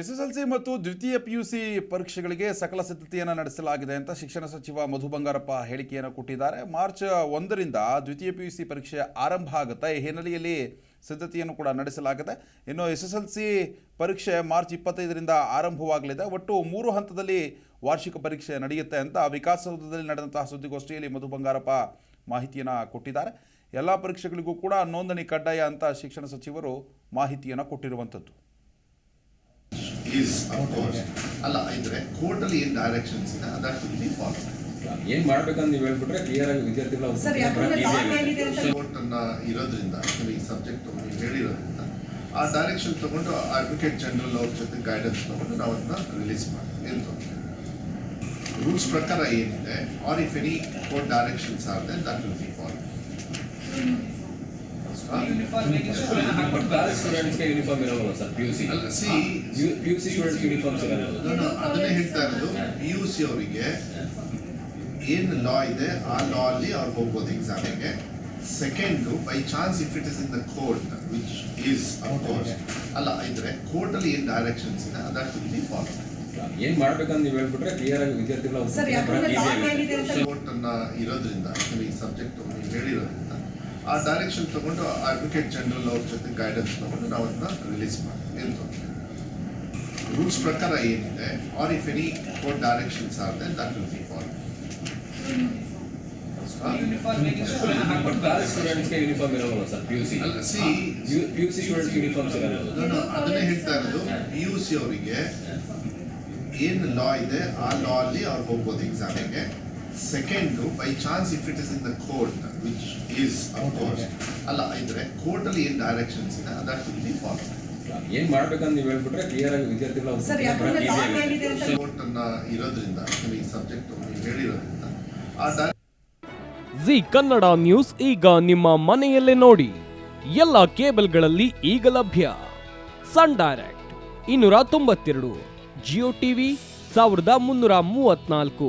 SSLC ಮತ್ತು ದ್ವಿತೀಯ PUC ಪರೀಕ್ಷೆಗಳಿಗೆ ಸಕಲ ಸಿದ್ಧತೆಯನ್ನು ನಡೆಸಲಾಗಿದೆ ಅಂತ ಶಿಕ್ಷಣ ಸಚಿವ ಮಧು ಬಂಗಾರಪ್ಪ ಹೇಳಿಕೆಯನ್ನು ಕೊಟ್ಟಿದ್ದಾರೆ. ಮಾರ್ಚ್ ಒಂದರಿಂದ ದ್ವಿತೀಯ ಪಿಯುಸಿ ಪರೀಕ್ಷೆ ಆರಂಭ ಆಗುತ್ತೆ. ಈ ಹಿನ್ನೆಲೆಯಲ್ಲಿ ಸಿದ್ಧತೆಯನ್ನು ಕೂಡ ನಡೆಸಲಾಗಿದೆ. ಇನ್ನು ಎಸ್ಎಸ್ಎಲ್ಸಿ ಪರೀಕ್ಷೆ ಮಾರ್ಚ್ ಇಪ್ಪತ್ತೈದರಿಂದ ಆರಂಭವಾಗಲಿದೆ. ಒಟ್ಟು ಮೂರು ಹಂತದಲ್ಲಿ ವಾರ್ಷಿಕ ಪರೀಕ್ಷೆ ನಡೆಯುತ್ತೆ ಅಂತ ವಿಕಾಸಸೌಧದಲ್ಲಿ ನಡೆದಂತಹ ಸುದ್ದಿಗೋಷ್ಠಿಯಲ್ಲಿ ಮಧು ಬಂಗಾರಪ್ಪ ಮಾಹಿತಿಯನ್ನು ಕೊಟ್ಟಿದ್ದಾರೆ. ಎಲ್ಲ ಪರೀಕ್ಷೆಗಳಿಗೂ ಕೂಡ ನೋಂದಣಿ ಕಡ್ಡಾಯ ಅಂತ ಶಿಕ್ಷಣ ಸಚಿವರು ಮಾಹಿತಿಯನ್ನು ಕೊಟ್ಟಿರುವಂಥದ್ದು. ಈಸ್ ಅಫ್ಕೋರ್ಸ್ ಅಲ್ಲ ಇದ್ರೆ ಕೋರ್ಟಲ್ಲಿ ಏನು ಡೈರೆಕ್ಷನ್ಸ್ ಇದೆ ಅದಕ್ಕೆ ವಿಲ್ ಬಿ ಫಾಲೋ ಏನ್ ಮಾಡ್ಬೇಕಂತ ನೀವು ಹೇಳ್ಬಿಟ್ರೆ ಕ್ಲಿಯರ್ ಆಗಿ ವಿದ್ಯಾರ್ಥಿಗಳು ಸರ್, ಯಾಕಂದ್ರೆ law ಏನಿದೆ ಅಂತ. ಕೋರ್ಟ್ ಅನ್ನ ಇರೋದ್ರಿಂದ ಈ ಸಬ್ಜೆಕ್ಟ್ ನೀವು ಹೇಳಿರೋದ್ರಿಂದ ಆ ಡೈರೆಕ್ಷನ್ ತಗೊಂಡು ಅಡ್ವೊಕೇಟ್ ಜನರಲ್ ಅವ್ರ ಜೊತೆ ಗೈಡೆನ್ಸ್ ತಗೊಂಡು ನಾವು ಅದನ್ನ ರಿಲೀಸ್ ಮಾಡ್ತೀವಿ. ಏನು ತೊಂದರೆ ರೂಲ್ಸ್ ಪ್ರಕಾರ ಏನಿದೆ or if any court directions are then that will be follow uniform ಇರೋಲ್ಲ sir P U C P U C students uniform ಸಿಗಲ್ಲ ನಾನು ಅದನ್ನೇ ಹೇಳ್ತಾ ಇರೋದು ಪಿ ಯು ಸಿ ಅವರಿಗೆ ಏನು ಲಾ ಇದೆ ಆ ಲಾ ಅಲ್ಲಿ ಅವ್ರು ಹೋಗ್ಬೋದು ಎಕ್ಸಾಮಿಗೆ second by chance if it is in the court which is course ಅಲ್ಲ ಇದ್ರೆ ಕೋರ್ಟಲ್ಲಿ ಏನು ಡೈರೆಕ್ಷನ್ಸ್ ಇದೆ ವಿಲ್ ಬಿ ಫಾಲೋ ಏನ್ ಮಾಡ್ಬೇಕಂತ ನೀವು ಹೇಳ್ಬಿಟ್ರೆ ಕ್ಲಿಯರ್ ಆಗಿ ವಿದ್ಯಾರ್ಥಿಗಳ ಕೋರ್ಟ್ ಅನ್ನ ಇರೋದ್ರಿಂದ ಈ ಸಬ್ಜೆಕ್ಟ್ ಹೇಳಿರೋದ್ರಿಂದ ಆ ಡೈರೆಕ್ಷನ್ ತಗೊಂಡು ಅಡ್ವೊಕೇಟ್ ಜನರಲ್ ಅವ್ರ ಜೊತೆ ಗೈಡೆನ್ಸ್ ತಗೊಂಡು ನಾವು ಅದನ್ನ ರಿಲೀಸ್ ಮಾಡ್ತೀವಿ ರೂಲ್ಸ್ ಪ್ರಕಾರ ಏನಿದೆ or if any court directions are then that will be follow ಅದನ್ನೇ ಹೇಳ್ತಾ ಇರೋದು ಪಿ ಯು ಸಿ ಅವರಿಗೆ ಏನು ಲಾ ಇದೆ ಆ ಲಾ ಅಲ್ಲಿ ಅವ್ರು ಹೋಗ್ಬೋದು ಎಕ್ಸಾಮಿಗೆ second by chance if it is in the court which is of course ಅಲ್ಲ ಇದ್ರೆ ಕೋರ್ಟಲ್ಲಿ ಏನ್ ಡೈರೆಕ್ಷನ್ಸ್ ಇದೆ? ಅದರ್ ಟು ಬಿ ಫಾಲೋ ಏನ್ ಮಾಡ್ಬೇಕಂತ ನೀವು ಹೇಳ್ಬಿಟ್ರೆ ಕ್ಲಿಯರ್ ಆಗಿ ವಿದ್ಯಾರ್ಥಿಗಳ ಸರ್, ಯಾಕಂದ್ರೆ law ಏನಿದೆ ಅಂತ ಕೋರ್ಟ್ ಅನ್ನ ಇರೋದ್ರಿಂದ ಈ ಸಬ್ಜೆಕ್ಟ್ ಹೇಳಿರೋದ್ರಿಂದ ಆ ಜಿ ಕನ್ನಡ ನ್ಯೂಸ್ ಈಗ ನಿಮ್ಮ ಮನೆಯಲ್ಲೇ ನೋಡಿ. ಎಲ್ಲ ಕೇಬಲ್ಗಳಲ್ಲಿ ಈಗ ಲಭ್ಯ. ಸನ್ ಡೈರೆಕ್ಟ್ ಇನ್ನೂರ ತೊಂಬತ್ತೆರಡು ಜಿಯೋ ಟಿವಿ ಸಾವಿರದ ಮುನ್ನೂರ ಮೂವತ್ನಾಲ್ಕು